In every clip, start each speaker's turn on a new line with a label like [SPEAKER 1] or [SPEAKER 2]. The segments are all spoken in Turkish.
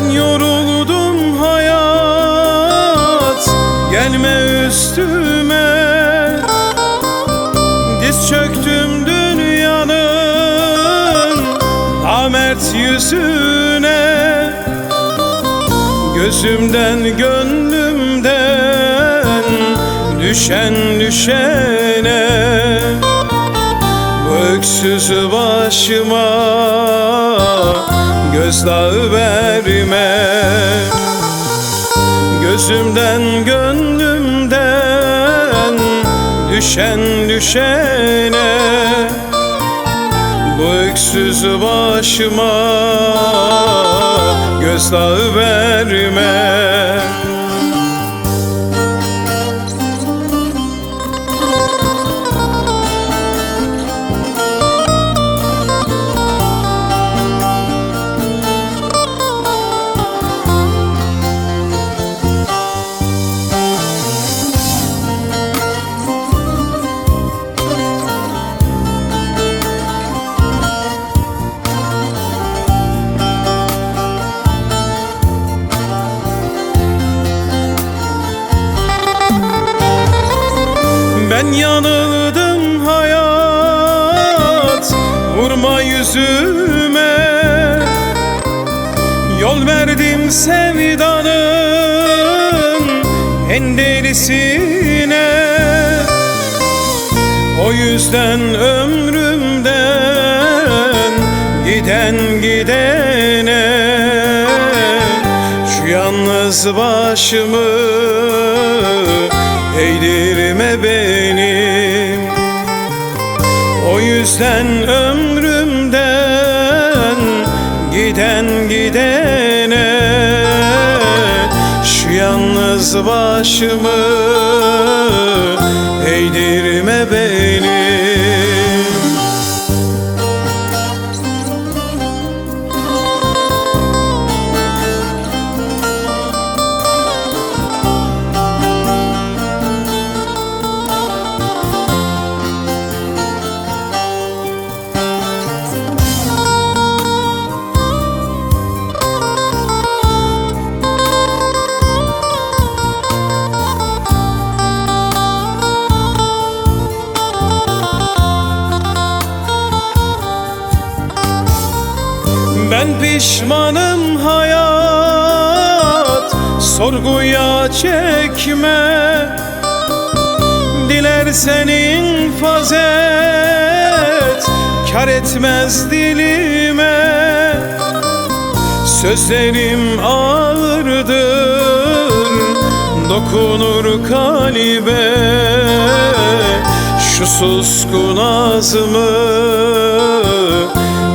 [SPEAKER 1] Ben yoruldum hayat Gelme üstüme. Diz çöktüm dünyanın Namert yüzüne. Gözümden gönlümden Düşen düşene. Bu öksüz başıma verme. Gözümden gönlümden Düşen düşene Bu öksüz başıma Gözdağı verme yanıldım hayat. Vurma yüzüme. Yol verdim sevdanın En derisine. O yüzden ömrümden Giden gidene yalnız başımı Eğdirme benim O yüzden ömrümden Giden gidene Şu yalnız başımı Eğdirme Ben pişmanım hayat Sorguya çekme. Dilersen infaz et Kar etmez dilime. Sözlerim ağırdır Dokunur kalbe. Şu suskun ağzımı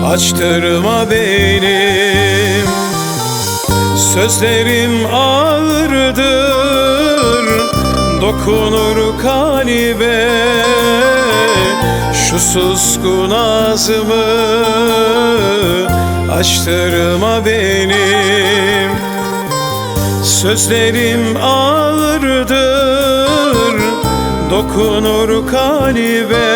[SPEAKER 1] Açtırma benim Sözlerim ağırdır. Dokunur kalbe. Şu suskun ağzımı Açtırma benim Sözlerim ağırdır. Dokunur kalbe